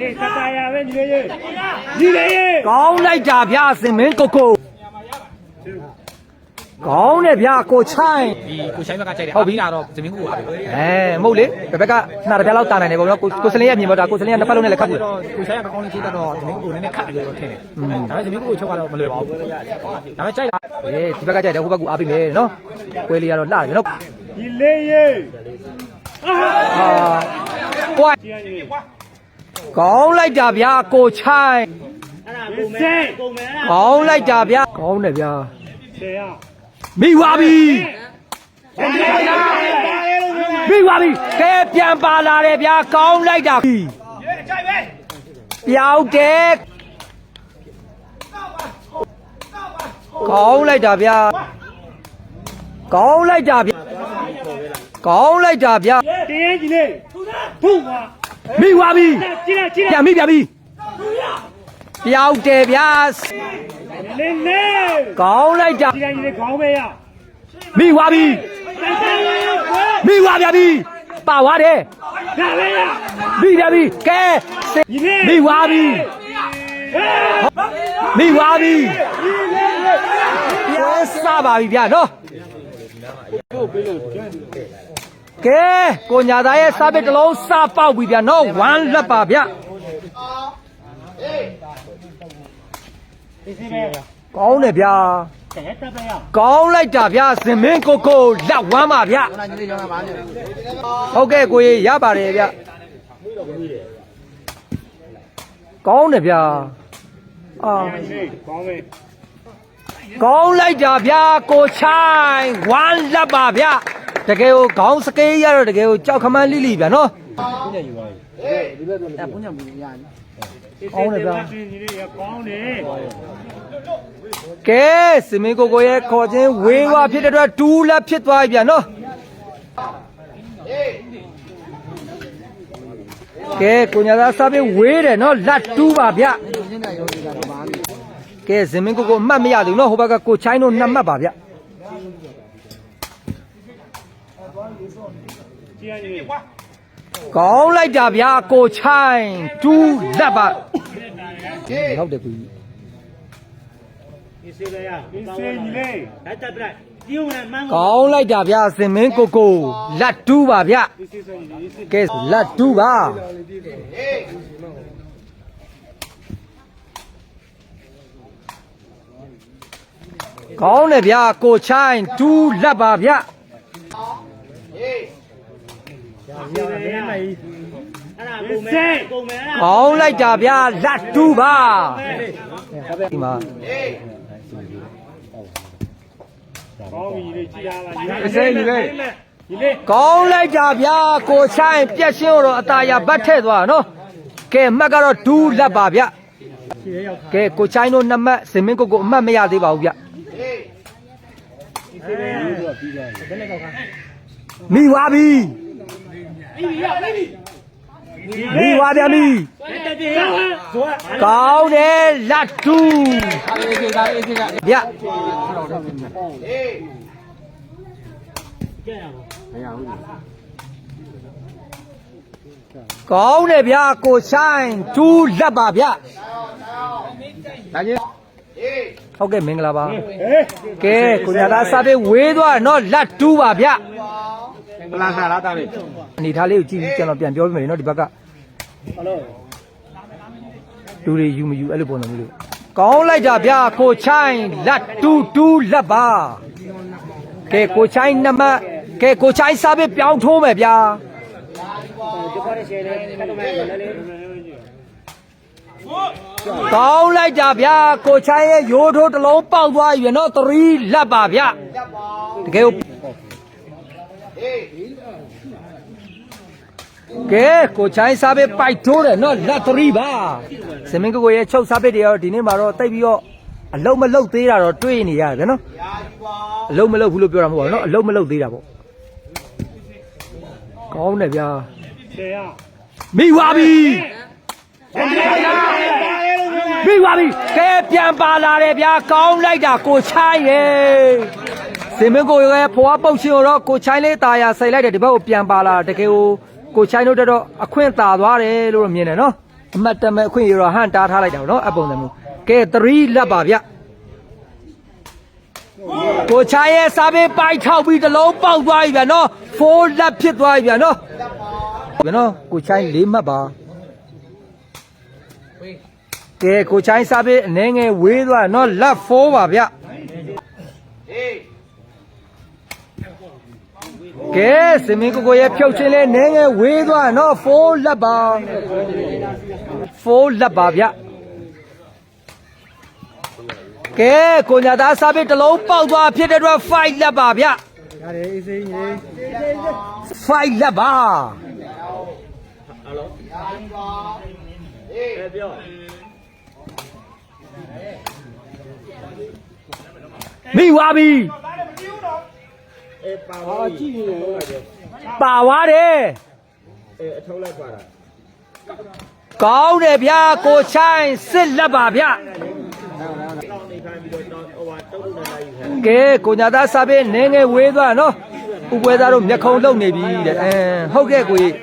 လေတတရာပဲညီလေးရေညီလေးရေကောင်းလိုက်တာဗျာစင်မင်းကိုကိုကောင်းတယ်ဗျာကိုချိုင်းဒီကိုချိုင်းဘက်ကကြိုက်တယ်ဟုတ်ပြီလားတော့ဇမင်းကိုပါပဲအဲမဟုတ်လေဘယ်ဘက်ကနှာတစ်ပြားလောက်တာနိုင်တယ်ပေါ့နော်ကိုကိုစလင်းရဲ့မြင်ပေါ်တာကိုစလင်းကတစ်ဖက်လုံးနဲ့လည်းခတ်တယ်ကိုချိုင်းကကောင်းလေးထိတတ်တော့ဇမင်းကိုနည်းနည်းခတ်တယ်လို့ထင်တယ်ဒါပေမဲ့ဇမင်းကိုချုပ်ကတော့မလွယ်ပါဘူးဒါပေမဲ့ကြိုက်တာအေးဒီဘက်ကကြိုက်တယ်ဟိုဘက်ကအားပေးမယ်နော်ကွဲလေးကတော့လှတယ်နော်ဒီလေးရေအာကွာ ကောင်းလိုက်တာဗျာကိုချိုင်းကောင်းလိုက်တာဗျာကောင်းတယ်ဗျာမိဝါပြီမိဝါပြီကဲပြန်ပါလာတယ်ဗျာကောင်းလိုက်တာပြောက်တယ်ကောင်းလိုက်တာဗျာကောင်းလိုက်တာဗျာကောင်းလိုက်တာဗျာတင်းရင်ကြီးလေးဘုရား မိသွားပြီပြန်မိပြန်ပြီပြောက်တယ်ဗျာလေလေကောင်းလိုက်တာဒီတိုင်းကြီးခေါင်းပဲရမိသွားပြီမိသွားပြန်ပြီပါသွားတယ်ဒါပဲရမိပြန်ပြီကဲမိသွားပြီမိသွားပြီပြန်စပါပြီဗျာနော် ကဲကိုညာသားရဲ့စာပစ်တစ်လုံးစပေါက်ပြီဗျာနော်ဝမ်းလက်ပါဗျာကောင်းတယ်ဗျာကောင်းလိုက်တာဗျာစင်မင်းကိုကိုလက်ဝမ်းပါဗျာဟုတ်ကဲ့ကိုကြီးရပါတယ်ဗျာကောင်းတယ်ဗျာအာကောင်းလိုက်တာဗျာကိုချိုင်ဝမ်းလက်ပါဗျာ တကယ်ကိုခေါင်းစကေးရတော့တကယ်ကိုကြောက်ခမန်းလိလိဗျာနော်အဲပုံညာမူရနေကောင်းတယ်ဗျာရှင်ကြီးတွေကကောင်းတယ်ကဲစင်မင်းကိုကိုရဲ့ခေါ်ခြင်းဝေးဝါဖြစ်တဲ့အတွက်ဒူးလက်ဖြစ်သွားပြီဗျာနော်ကဲကိုညာသားစားပြီးဝေးတယ်နော်လက်တူးပါဗျကဲစင်မင်းကိုကိုအမှတ်မရဘူးနော်ဟိုဘက်ကကိုချိုင်းတို့နှစ်မှတ်ပါဗျ ကောင်းလိုက်တာဗျာကိုချိုင်ဒူးလက်ပါဟုတ်တယ်ကူကြီးကောင်းလိုက်တာဗျာစင်မင်းကိုကိုလက်တူးပါဗျာကဲလက်တူးပါကောင်းတယ်ဗျာကိုချိုင်ဒူးလက်ပါဗျာ ကောင်းလိုက်တာဗျာလတ်တူပါဒီမှာကောင်းပြီလေကြည်ရပါညီလေးစိမ့်လေကောင်းလိုက်တာဗျာကိုဆိုင်ပြက်ရှင်းတော့အตาရဘတ်ထဲ့သွားနော်ကဲမှတ်ကတော့ဒူးလက်ပါဗျကဲကိုချိုင်းတို့နှစ်မှတ်စင်မင်းကိုကိုအမှတ်မရသေးပါဘူးဗျမိသွားပြီ မိသွားပြန်ပြီကောင်းတယ်လက်တူးအေးအေးကအေးအေးကဗျာကောင်းတယ်ဗျာကိုဆိုင်တူးလက်ပါဗျာဒါချင်းဟုတ်ကဲ့မင်္ဂလာပါ哎，ကဲကိုညာသားစားပေးဝေးသွားတယ်နော်လက်တူးပါဗျာ ပလန်ဆာလာတာလေအနေထားလေးကိုကြည့်ပြီးကျွန်တော်ပြန်ပြောပြမယ်နော်ဒီဘက်ကလူတွေယူမယူအဲ့လိုပုံစံမျိုးလို့ကောင်းလိုက်တာဗျာကိုချိုင်းလက်တူးတူးလက်ပါကဲကိုချိုင်းနမကဲကိုချိုင်းစားပေးပြောင်းထိုးမယ်ဗျာကောင်းလိုက်တာဗျာကိုချိုင်းရဲ့ရိုးထိုးတစ်လုံးပေါက်သွားပြီနော်3လက်ပါဗျာတကယ်ကို ကဲကိုချိုင်းစားပဲပိုက်ထိုးတယ်နော်လက်3ပါစမင်းကိုကိုရဲ့ချုပ်စားပစ်တွေရောဒီနေ့မှာတော့တိတ်ပြီးတော့အလုံးမလုတ်သေးတာတော့တွေးနေရတယ်ဗျာနော်အလုံးမလုတ်ဘူးလို့ပြောတာမဟုတ်ပါဘူးနော်အလုံးမလုတ်သေးတာပေါ့ကောင်းတယ်ဗျာ 谁呀？ မိသွားပြီ မိပါပြီကဲပြန်ပါလာတယ်ဗျာကောင်းလိုက်တာကိုချိုင်းရဲ့စင်မင်းကိုရဲ့ဖွားပုတ်ရှင်တော့ကိုချိုင်းလေးตาရဆိုင်လိုက်တယ်ဒီဘက်ကိုပြန်ပါလာတကယ်ကို ကိုချိုင်းတို့တက်တော့အခွင့်ตาသွားတယ်လို့တော့မြင်တယ်နော်အမှတ်တမဲ့အခွင့်အရေးတော့ဟန်တားထားလိုက်တာပေါ့နော်အပုံစံမျိုးကဲ3လက်ပါဗျကိုချာရဲ့စားပေးပိုက်ထောက်ပြီးတစ်လုံးပေါက်သွားပြီဗျာနော်4လက်ဖြစ်သွားပြီဗျာနော်ဗျာနော်ကိုချိုင်း၄မှတ်ပါကဲကိုချိုင်းစားပေးအနေငယ်ဝေးသွားတယ်နော်လက်4ပါဗျ ကဲစမင်းကိုကိုရဲ့ဖြုတ်ချင်းလဲနေငယ်ဝေးသွားတယ်နော်4လက်ပါ4လက်ပါဗျကဲကိုညာသားစားပေးတစ်လုံးပေါက်သွားဖြစ်တဲ့အတွက်5လက်ပါဗျရတယ်အေးစိကြီး5လက်ပါကဲပြောမိသွားပြီ အေးပါပါကြည့်နေတယ်ဟုတ်လားပါသွားတယ်အေးအထုံးလိုက်ပါတာကောင်းတယ်ဗျာကိုချိုင်းစစ်လက်ပါဗျတောင်းနေခိုင်းပြီးတော့တောင်းဟိုဟာတုတ်တုတ်နေလိုက်ယူခဲ့ကဲကိုညာသားစားပေးနင်းငယ်ဝေးသွားနော်ဥပွဲသားတို့မျက်ခုံးလုံနေပြီတဲ့အဲဟုတ်ကဲ့ကိုကြီး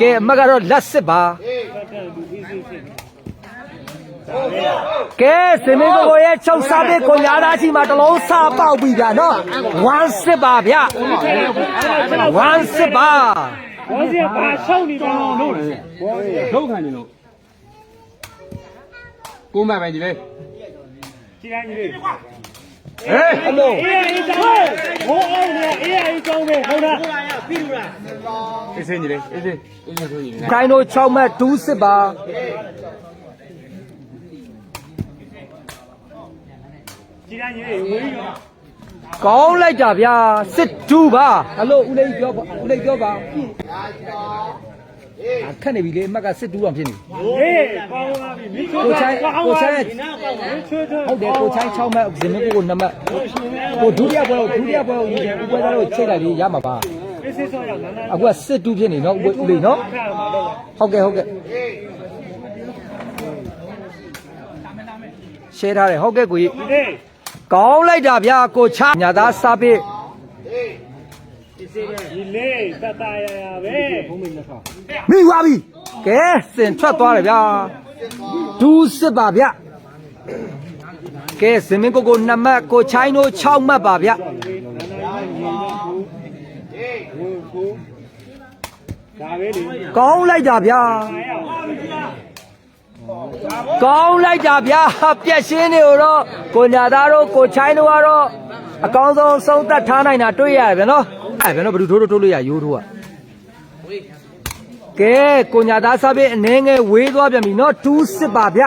ကဲအမကတော့လက်စစ်ပါ ကဲစမင်းကိုကိုရဲ့ချုပ်စားပေးကိုညာသားကြီးမှာတစ်လုံးစားပေါက်ပြီဗျာနော်1စစ်ပါဗျ1စစ်ပါဘောစီကဘာရှောက်နေတော့လို့ထုတ်ခံနေလို့ကိုမပိုင်ဒီလေကြည့်တိုင်းကြီးလေးဟေးအလုံးအေးအေးကြောင်းဘိုးအောင်နေအေးအေးကြောင်းပဲဟုတ်လားပြီးလို့လားအေးစင်းကြီးလေအေးစင်းအေးစင်းဆိုရင်ခိုင်းတို့6မှတ်2စစ်ပါ ကြည့်တိုင်းကြီးလေးဝေးရောကောင်းလိုက်တာဗျာစစ်တူပါဟယ်လိုဦးလေးပြောပါဦးလေးပြောပါအခက်နေပြီလေအမက်ကစစ်တူအောင်ဖြစ်နေဟေးကောင်းပါပြီမင်းကိုချိုင်းကိုချိုင်းဒီနာကောင်းပါချွတ်ချွတ်ဟုတ်တယ်ကိုချိုင်း6မှတ်ဇင်မကိုကို2မှတ်ကိုဒုတိယပွဲကိုဒုတိယပွဲကိုယူတယ်ဦးပွဲသားတို့ချိန်လိုက်ပြီးရမှာပါအေးစစ်စောရောက်နာနာအခုကစစ်တူဖြစ်နေနော်ဦးဦးလေးနော်ခါမှာတော့ဟုတ်ကဲ့ဟုတ်ကဲ့ရှင်းထားတယ်ဟုတ်ကဲ့ကိုကြီးဒီလေး ကောင်းလိုက်တာဗျာကိုချညာသားစားပေးဒီလေးတတရရပဲဘုံမင်းနှခါမိသွားပြီကဲစင်ထွက်သွားတယ်ဗျာဒူးစစ်ပါဗျကဲစင်မင်းကိုကို2မှတ်ကိုချိုင်းတို့6မှတ်ပါဗျနာနာညီတော့ဘူးဟေးဘူးဒါပဲလေကောင်းလိုက်တာဗျာအားရပါဘူးလား ကောင်းလိုက်တာဗျာပြက်ရှင်းနေတော့ကိုညာသားတို့ကိုချိုင်းတို့ကတော့အကောင်းဆုံးဆုံးသက်ထားနိုင်တာတွေ့ရတယ်ဗျာနော်အဲ့ဗျာနော်ဘယ်သူထိုးထိုးထိုးလို့ရရိုးထိုးอ่ะကဲကိုညာသားစားပေးအနေငယ်ဝေးသွားပြန်ပြီနော်2စစ်ပါဗျ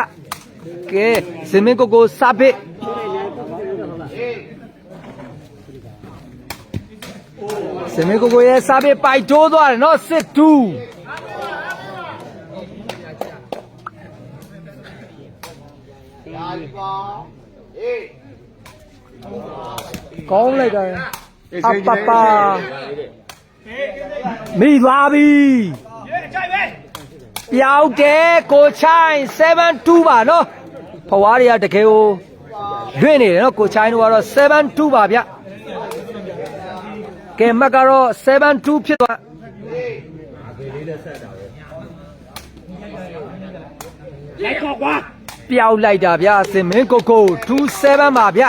ကဲစင်မင်းကိုကိုစားပေးစင်မင်းကိုကိုရဲ့စားပေးပိုက်တိုးသွားတယ်နော်စစ်2 ကောင်းလိုက်တာအပပမိသွားပြီပြောက်တယ်ကိုချိုင်း72ပါနော်ဖွားတွေကတကယ်ကိုလွင့်နေတယ်နော်ကိုချိုင်းတို့ကတော့72ပါဗျကဲမက်ကတော့72ဖြစ်သွားလိုက်တော့ကွာ ပြောက်လိုက်တာဗျစင်မင်းကိုကို27ပါဗျ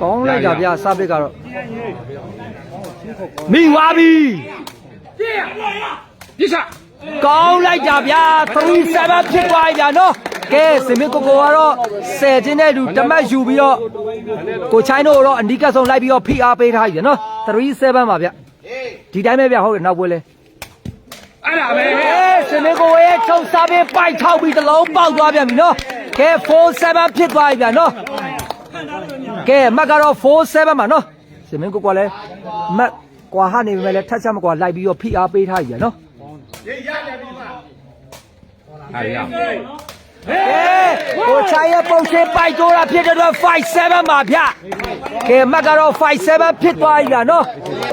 ကောင်းလိုက်တာဗျစားပစ်ကတော့မိသွားပြီပြစ်ချကောင်းလိုက်တာဗျာ37ဖြစ်သွားပြီဗျာနော်ကဲစင်မင်းကိုကိုကတော့10ချင်းတဲ့လူတမတ်ယူပြီးတော့ကိုချိုင်းတို့တော့အနီးကပ်ဆုံးလိုက်ပြီးတော့ဖိအားပေးထားပြီဗျာနော်37ပါဗျဒီတိုင်းပဲဗျာဟုတ်တယ်နောက်ပွဲလဲ အဲ့ဒါပဲအေးစင်မင်းကိုရဲ့ချုံစားပေးပိုက်ထောက်ပြီးတစ်လုံးပေါက်သွားပြန်ပြီနော်ကဲ47ဖြစ်သွားပြီဗျာနော်ကဲမက်ကတော့47ပါနော်စင်မင်းကိုကလည်းမက်ကွာဟာနေပြီမဲ့လဲထက်ချက်မကွာလိုက်ပြီးတော့ဖိအားပေးထားပြီဗျာနော်ဟာရဟေးကိုချိုင်ရဲ့ပုံစံပိုက်တိုးတာဖြစ်တဲ့အတွက်57ပါဗျကဲမက်ကတော့57ဖြစ်သွားပြီလားနော်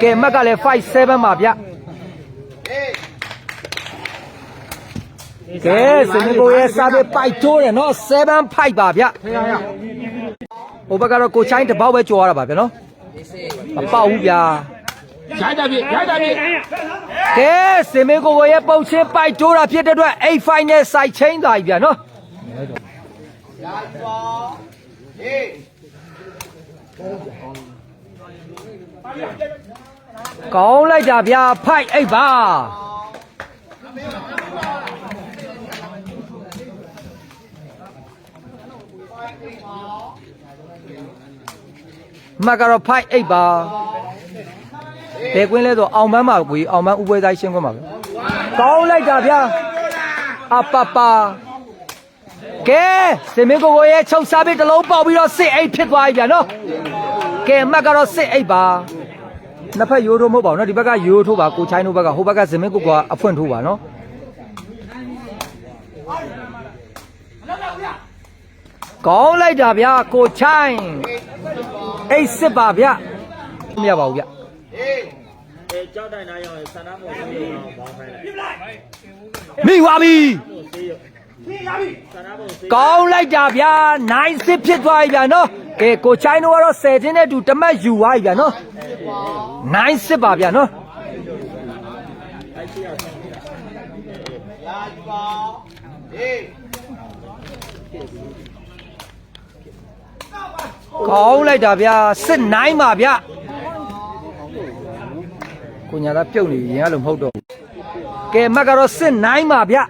ကဲမက်ကလည်း57ပါဗျ ကဲစင်ကိုရဲ့စားပဲပိုက်တိုးတယ်နော်7 5ပါဗျဟိုဘက်ကတော့ကိုချိုင်းတစ်ပေါက်ပဲကြော်ရတာပါဗျနော်မပေါက်ဘူးဗျရိုက်တာပြရိုက်တာပြကဲစင်မင်းကိုကိုရဲ့ပုံချင်းပိုက်တိုးတာဖြစ်တဲ့အတွက်အိတ်ဖိုင်နဲ့စိုက်ချင်းသွားပြီဗျာနော်ကောင်းလိုက်တာဗျာဖိုက်အိတ်ပါ မကတော့ဖိုက်အိတ်ပါဘယ်ကွင်းလဲဆိုအောင်မန်းမှာကိုကြီးအောင်မန်းဥပွဲသားရှင်းခွင့်ပါပဲကောင်းလိုက်တာဗျာအပပကဲစင်မင်းကိုကိုရဲ့ချုပ်စားပြီးတစ်လုံးပေါက်ပြီးတော့စစ်အိတ်ဖြစ်သွားပြီဗျာနော်ကဲမကတော့စစ်အိတ်ပါနှစ်ဖက်ရိုးထိုးမဟုတ်ပါဘူးနော်ဒီဘက်ကရိုးထိုးပါကိုချိုင်းတို့ဘက်ကဟိုဘက်ကစင်မင်းကိုကအဖွင့်ထိုးပါနော် ကောင်းလိုက်တာဗျာကိုချိုင်းအိတ်စစ်ပါဗျာမရပါဘူးဗျအဲကြောက်တိုင်နာရောင်ဆန္ဒမို့ဆေးရုံတော့ဘောင်းခိုင်းလိုက်မိသွားပြီဆေးရုံဆန္ဒမို့ဆေးကောင်းလိုက်တာဗျာနိုင်စစ်ဖြစ်သွားပြီဗျာနော်ကဲကိုချိုင်းတို့ကတော့10ချင်းနဲ့တူတမတ်ယူသွားပြီဗျာနော်နိုင်စစ်ပါဗျာနော် ကောင်းလိုက်တာဗျာစစ်နိုင်ပါဗျာကိုညာသားပြုတ်နေရင်ရလို့မဟုတ်တော့ဘူးကဲမက်ကတော့စစ်နိုင်ပါဗျာ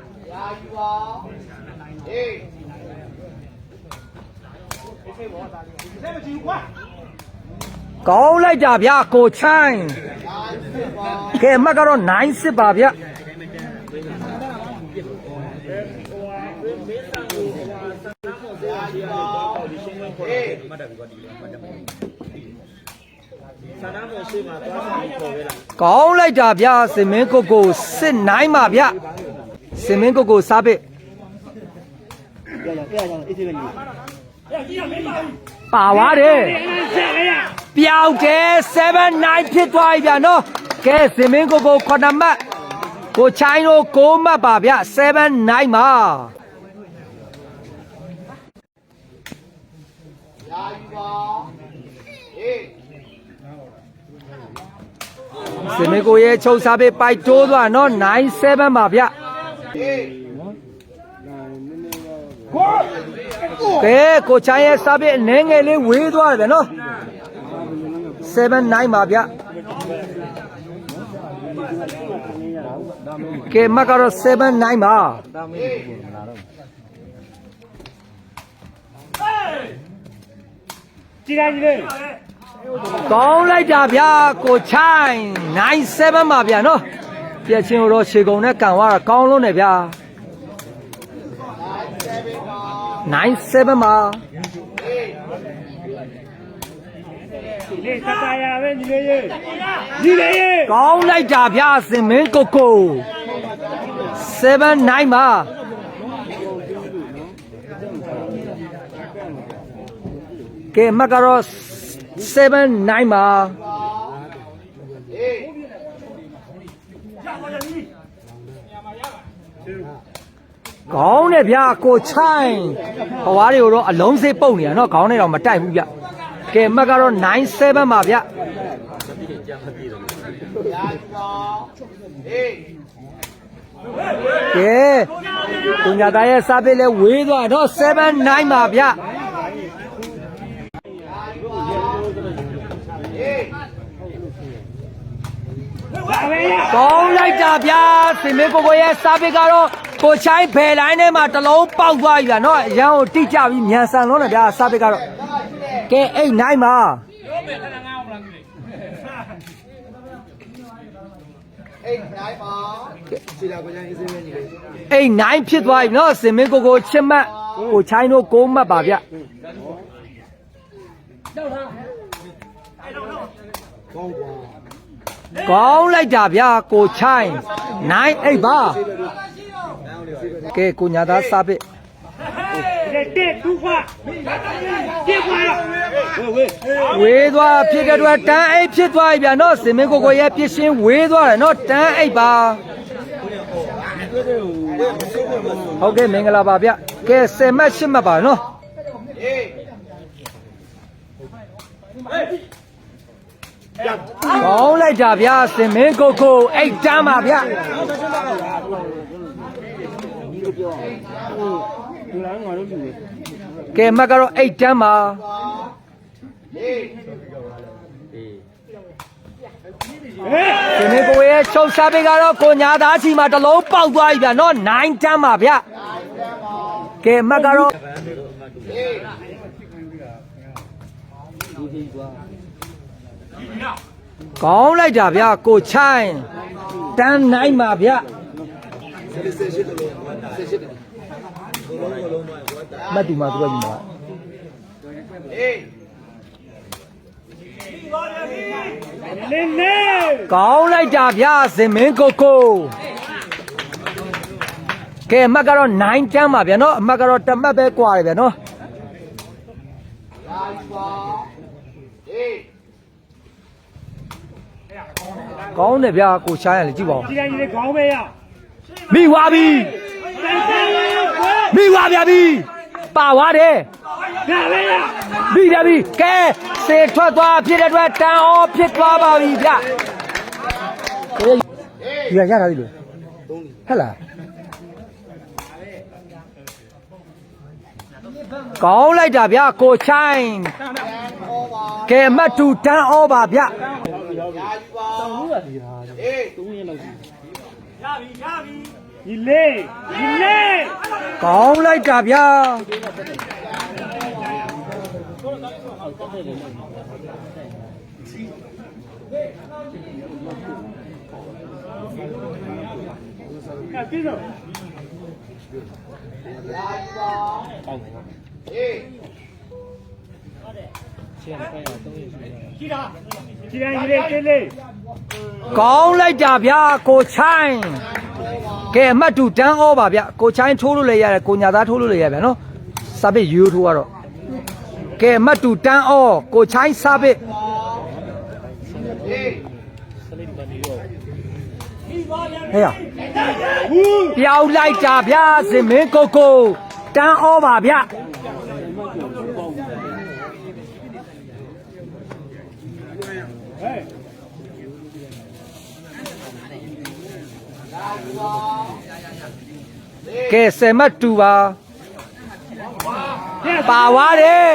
ကောင်းလိုက်တာဗျာကိုချိုင်းကဲအမှတ်ကတော့9စစ်ပါဗျာ ကောင်းလိုက်တာဗျာစင်မင်းကိုကိုစစ်နိုင်ပါဗျာစင်မင်းကိုကိုစားပစ်ပါသွားတယ်ပျောက်တယ်7 9ဖြစ်သွားပြီဗျာနော်ကဲစင်မင်းကိုကိုခုနှစ်မှတ်ကိုချိုင်းတို့6မှတ်ပါဗျ 7 9မှာစင်မင်းကိုရဲ့ချုပ်စားပေးပိုက်တိုးသွားနော်9 7ပါဗျကဲကိုချိုင်းရဲ့စားပေးအနှဲငယ်လေးဝေးသွားတယ်ဗျာနော်7 9ပါဗျကဲမကတော့7 9ပါ ကြည်လိုက်ကြည်ကောင်းလိုက်တာဗျာကိုချိုင်း9 7ပါဗျာနော်ပြည့်ချင်းတော့ရှေကုံနဲ့ကန်သွားတာကောင်းလုံးနဲ့ဗျာ9 7ပါလေစကားရပဲညီလေးရေညီလေးရေကောင်းလိုက်တာဗျာစင်မင်းကိုကို7 9ပါ ကဲမကတော့7 9ပါကောင်းတယ်ဗျာကိုချိုင်းဘဝတွေကိုတော့အလုံးစိတ်ပုတ်နေတာเนาะခေါင်းနဲ့တော့မတိုက်ဘူးဗျကဲမကတော့9 7ပါဗျ ကဲကိုညာသားရဲ့စားပစ်လဲဝေးသွားတော့7 9ပါဗျ ကောင်းလိုက်တာဗျာစင်မေကိုကိုရဲ့စားပစ်ကတော့ကိုချိုင်းဖယ်လိုင်းထဲမှာတစ်လုံးပေါက်သွားပြီဗျာနော်အရန်ကိုတိကျပြီးမြန်ဆန်လုံးတယ်ဗျာစားပစ်ကတော့ကဲအိတ်9ပါအိတ်9ဖြစ်သွားပြီနော်စင်မေကိုကိုချစ်မှတ်ကိုချိုင်းတို့6မှတ်ပါဗျကောင်း လိုက်တာဗျာကိုချိုင်း9အိတ်ပါကဲကိုညာသားစားပစ်တဲ့တူခွာပြေခွာဝေးဝေးဝေးသွားဖြစ်တဲ့အတွက်တန်းအိတ်ဖြစ်သွားပြီဗျာနော်စင်မင်းကိုကိုရဲ့ပြစ်ရှင်းဝေးသွားတယ်နော်တန်းအိတ်ပါဟုတ်ကဲ့မင်္ဂလာပါဗျကဲ10မှတ်10မှတ်ပါနော်ဟေး ကောင်းလိုက်တာဗျာစင်မင်းကိုကိုအိတ်တန်းပါဗျာလူလားငါတို့လူတွေကဲမတ်ကတော့အိတ်တန်းပါစင်မင်းကိုရဲ့ချုပ်စားပေးကတော့ကိုညာသားချီမှာတစ်လုံးပေါက်သွားပြီဗျာနော်9တန်းပါဗျာကဲမတ်ကတော့ ကောင်းလိုက်တာဗျာကိုချိုင်းတန်းနိုင်ပါဗျာမတ်တူမှာသူကယူမှာ နင်းနေ ကောင်းလိုက်တာဗျာစင်မင်းကိုကိုကဲအမှတ်ကတော့9တန်းပါဗျာနော်အမှတ်ကတော့တစ်မှတ်ပဲกว่าတယ်ဗျာနော် ကောင်းတယ်ဗျာကိုရှားရလေကြည့်ပါဦးဒီတိုင်းကြီးခေါင်းပဲရမိဝါပြီတိုင်းတိုင်းရောကွယ်မိဝါဗျာပြီပါသွားတယ်ငါပဲရမိတယ်ပြီကဲစေထွက်သွားဖြစ်တဲ့အတွက်တန်အောင်ဖြစ်သွားပါပြီဗျာဒီရရတာပြီလို့ဟဲ့လားကောင်းလိုက်တာဗျာကိုချိုင်းကဲအမတ်တူတန်းဩပါဗျာ ဒီလေးဒီလေးကောင်းလိုက်တာဗျာကဲပြီးတော့ ကြည့်တာကြည့်တိုင်းကြီးလေးလေးကောင်းလိုက်တာဗျာကိုချိုင်းကဲအမတ်တူတန်းဩပါဗျာကိုချိုင်းထိုးလို့လည်းရတယ်ကိုညာသားထိုးလို့လည်းရဗျာနော်စာပစ်ရိုးထိုးကတော့ကဲအမတ်တူတန်းဩကိုချိုင်းစာပစ်ဟဲ့ရပြောင်းလိုက်တာဗျာစင်မင်းကိုကိုတန်းဩပါဗျာ ကဲဆယ်မတ်တူပါပါသွားတယ်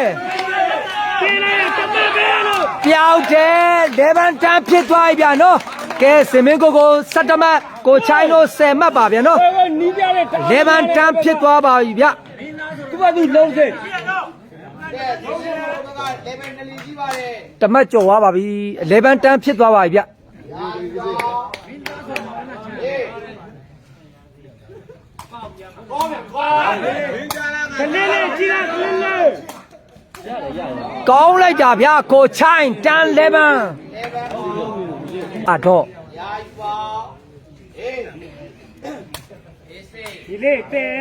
ဒီလေးတမပဲလို့ပြောက်တယ်လေဗန်တန်ဖြစ်သွားပြီဗျာနော်ကဲစင်မင်းကိုကိုစက်တမတ်ကိုချိုင်းတို့ဆယ်မတ်ပါဗျာနော်ဘယ်နီးပြတဲ့လေဗန်တန်ဖြစ်သွားပါပြီဗျာသူကသူလုံးစေတမတ်ကြော်သွားပါပြီလေဗန်တန်ဖြစ်သွားပါပြီဗျာ ကလေးလေးကြည့်တာကလေးလေးကောင်းလိုက်တာဗျာကိုချိုင်းတန်လေဗန်အတော့ဒီလေးတဲ့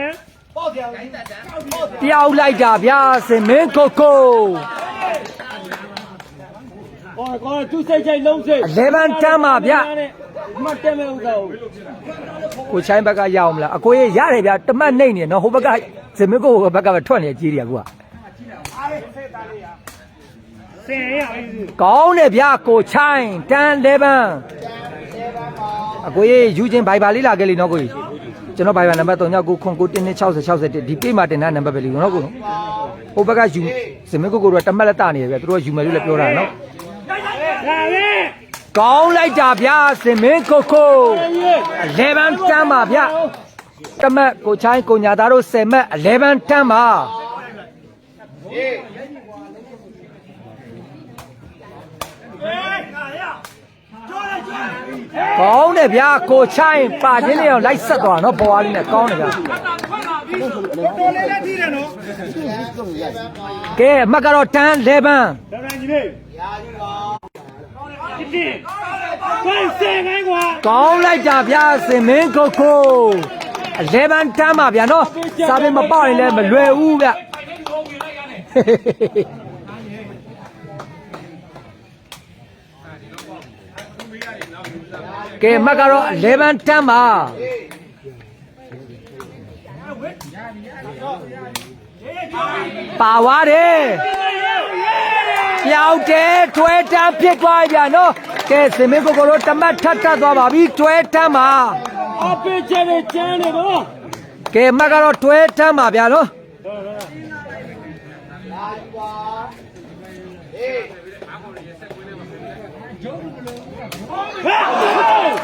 ပြောက်လိုက်တာဗျာစင်မင်းကိုကိုကောကောသူစိတ်ချိုက်လုံးစေလေဗန်တန်ပါဗျာ မှတ်တယ်မဲ့ဥစ္စာကိုကိုချိုင်းဘက်ကရအောင်မလားအကိုရေရတယ်ဗျာတမတ်နှိမ့်နေနော်ဟိုဘက်ကစင်မင်းကိုကိုဘက်ကပဲထွက်နေကြီးတယ်ကွာဆင်ရအောင်ကောင်းတယ်ဗျာကိုချိုင်းတန်လေဗန်အကိုရေယူချင်းဘိုင်ဘာလေးလာခဲ့လေနော်ကိုကြီးကျွန်တော်ဘိုင်ဘာနံပါတ်39996061ဒီပေမှာတင်တဲ့နံပါတ်ပဲလေနော်ကိုဟိုဘက်ကယူစင်မကိုကိုတို့ကတမက်လက်တနေတယ်ဗျာသူတို့ကယူမယ်လို့လည်းပြောတာနော်ဒါပဲ ကောင်းလိုက်တာဗျာစင်မင်းကိုကို11တန်းပါဗျာတမက်ကိုချိုင်းကိုညာသားတို့10မက်11တန်းပါကောင်းတယ်ဗျာကိုချိုင်းပါချင်းလေးအောင်လိုက်ဆက်သွားနော်ပေါ်ဝါလေးနဲ့ကောင်းတယ်ဗျာတော်လေးလေးထီးတယ်နော်ကဲအမှတ်ကတော့တန်း11 ဒေါက်တာကြီးလေးရာယူပါဒီဒီကိုယ်ဆင်ခိုင်းကွာကောင်းလိုက်တာဗျာစင်မင်းကိုကို11တန်းပါဗျာနော်စာပေမပေါက်ရင်လည်းမလွယ်ဘူးဗျကဲအမှတ်ကတော့11တန်းပါပါသွားတယ် မြောက်တယ်တွဲတန်းဖြစ်သွားပြီဗျာနော်ကဲစင်မင်းကိုကိုတို့တမတ်ထပ်ထပ်သွားပါပြီတွဲတန်းပါအပိချတဲ့ကျန်းနေတော့ကဲမတ်ကတော့တွဲတန်းပါဗျာနော်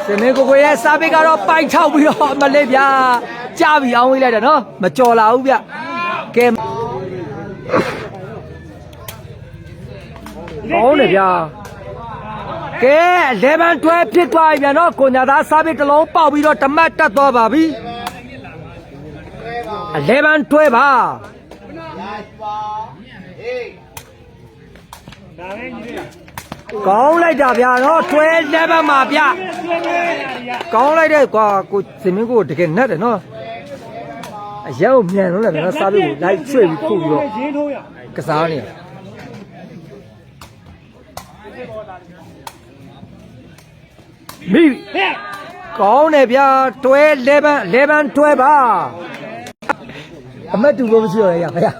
စင်မင်းကိုကိုရဲ့စားပိတ်ကတော့ပိုက်ထောက်ပြီးတော့အမလေးဗျာကြပြီအောင်ဝေးလိုက်တယ်နော်မကြော်လာဘူးဗျကဲ ကောင်းတယ်ဗျာကဲ11 12ဖြစ်သွားပြီဗျာနော်ကိုညာသားစားပိတ်တစ်လုံးပေါက်ပြီးတော့တမတ်တက်သွားပါပြီ11 12ပါဒါပဲညီလေးကောင်းလိုက်တာဗျာနော်12 11မှာဗျဆွဲနေရရကောင်းလိုက်တဲ့ကွာကိုစင်မင်းကိုတကယ်နဲ့တယ်နော်အရက်ကိုမြန်လို့လည်းဗျာနော်စားပြီးကိုလိုက်ချွေပြီးခုပြီးတော့ရင်းထိုးရကစားနေ မိဟဲ့ကောင်းတယ်ဗျာတွဲ11 11တွဲပါအမတ်တူလို့မရှိတော့ရဗျာ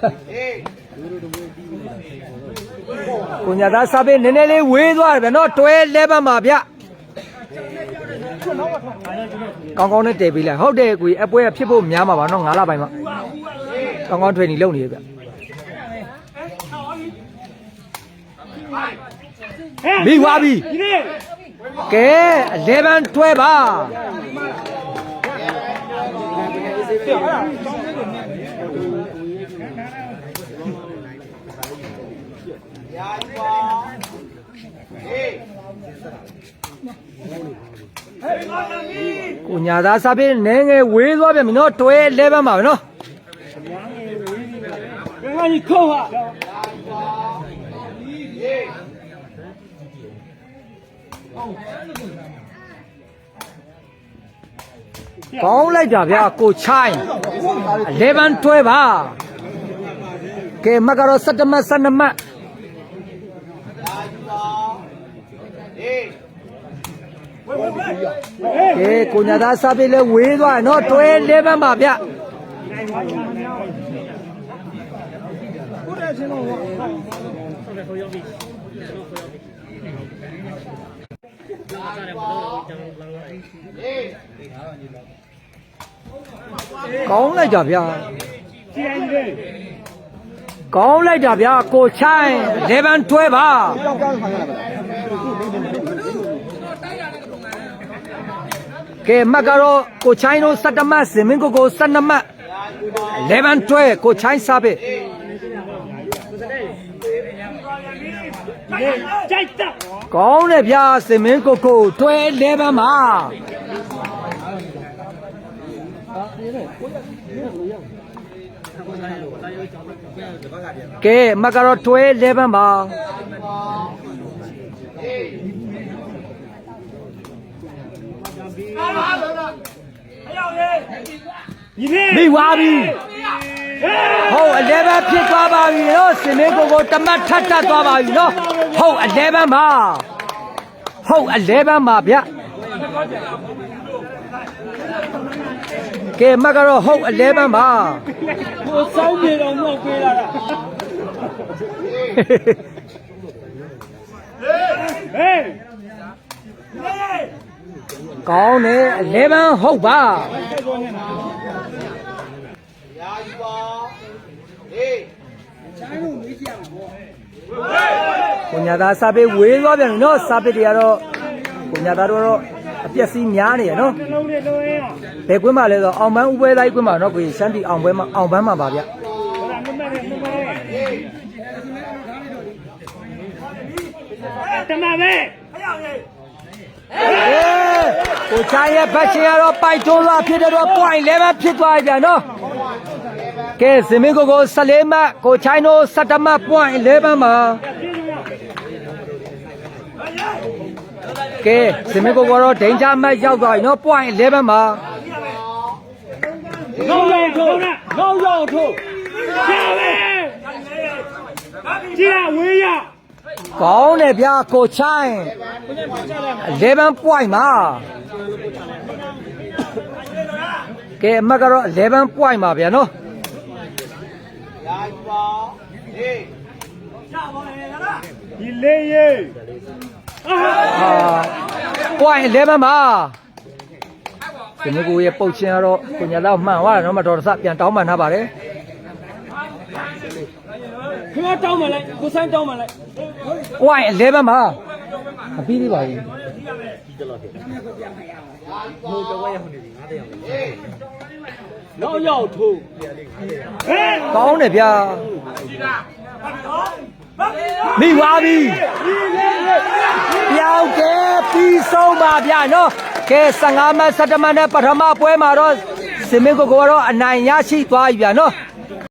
ကိုညာသားစားပေးနည်းနည်းလေးဝေးသွားတယ်ဗျာနော်တွဲ11မှာဗျကောင်းကောင်းနဲ့တည်ပေးလိုက်ဟုတ်တယ်ကိုကြီးအပွဲကဖြစ်ဖို့များမှာပါနော်9လပိုင်းမှာကောင်းကောင်း training လုပ်နေရဗျဟဲ့မိသွားပြီညီလေး ကဲ11တွဲပါကိုညာသားစားပေးနည်းငယ်ဝေးသွားပြန်ပြီနော်တွဲ11ပါပဲနော်ဘယ်ကကြီးခုတ်ဟာ ကောင်းလိုက်တာဗျာကိုချိုင်း11တွဲပါကဲမတ်ကတော့17မှတ်12မှတ်ကဲကိုညာသားစားပေးလဲဝေးသွားတယ်နော်တွဲ11ပါဗျကောင်းလိုက်တာဗျာကြ ည်ညီလေးကောင်းလိုက်တာဗျာကိုချိုင်း11တွဲပါကဲမတ်ကတော့ကိုချိုင်းတို့17မှတ်စင်မင်းကိုကို12မှတ်11တွဲကိုချိုင်းစားပေး ညီလေး ကြိုက်တာကောင်းတယ်ဗျာစင်မင်းကိုကိုတွဲ11ပါကဲမတ်ကတော့တွဲ11ပါညီလေးမိသွားပြီ ဟုတ်11ဖြစ်သွားပါပြီနော်စင်မင်းကိုကိုတမတ်ထတ်ထတ်သွားပါပြီနော်ဟုတ်11ပါဟုတ်11ပါဗျကဲမတ်ကတော့ဟုတ်11ပါကိုစောင်းပြေတော်မောက်ပေးလာတာဟေးကောင်းတယ်11ဟုတ်ပါ ကိုညာသားစာပေဝေးသွားပြန်ပြီနော်စာပေတွေကတော့ကိုညာသားတို့ကတော့အပျက်စီးများနေရနော်နှလုံးလေးလုံးရင်းဘယ်ကွင်းမှာလဲဆိုအောင်ပန်းဥပွဲတိုင်းကွင်းမှာနော်ကိုကြီးရှမ်းပြည်အောင်ပွဲမှာအောင်ပန်းမှာပါဗျဟိုကမမလေးမမလေးတမပဲအေးကိုချိုင်းရဲ့ဘက်ချင်ကတော့ပိုက်တိုးသွားဖြစ်တဲ့တော့ point level ဖြစ်သွားပြန်နော် ကဲစင်မင်းကိုကို14မှတ်ကိုချိုင်းတို့17မှတ် point 11မှာကဲစင်မင်းကိုကတော့ဒိန်ချမှတ်ရောက်သွားပြီနော် point 11မှာငေါ့ရောက်ထိုးငေါ့ရောက်ထိုးကျပဲကြည့်ရဝေးရကောင်းတယ်ဗျာကိုချိုင်း11 point မှာကဲအမတ်ကတော့11 point မှာဗျာနော် ညီ ဒီလေးရေးအာအာပွိုင်း11မှာဒီမျိုးကိုရဲ့ပုတ်ချင်းကတော့ကိုညာတော့မှန်သွားတယ်နော်မတော်တဆပြန်တောင်းပန်ထားပါတယ်ခင်ဗျားတောင်းမလိုက်ကိုဆိုင်တောင်းမလိုက်ပွိုင်း11မှာမပြီးသေးပါဘူးနောက် ရောက်ထိုးဟဲ့ကောင်းတယ်ဗျာမိသွားပြီပြောင်းကဲပြီးဆုံးပါဗျာနော်ကဲ15မှတ်17မှတ်နဲ့ပထမပွဲမှာတော့စင်မင်းကိုကတော့အနိုင်ရရှိသွားပြီဗျာနော်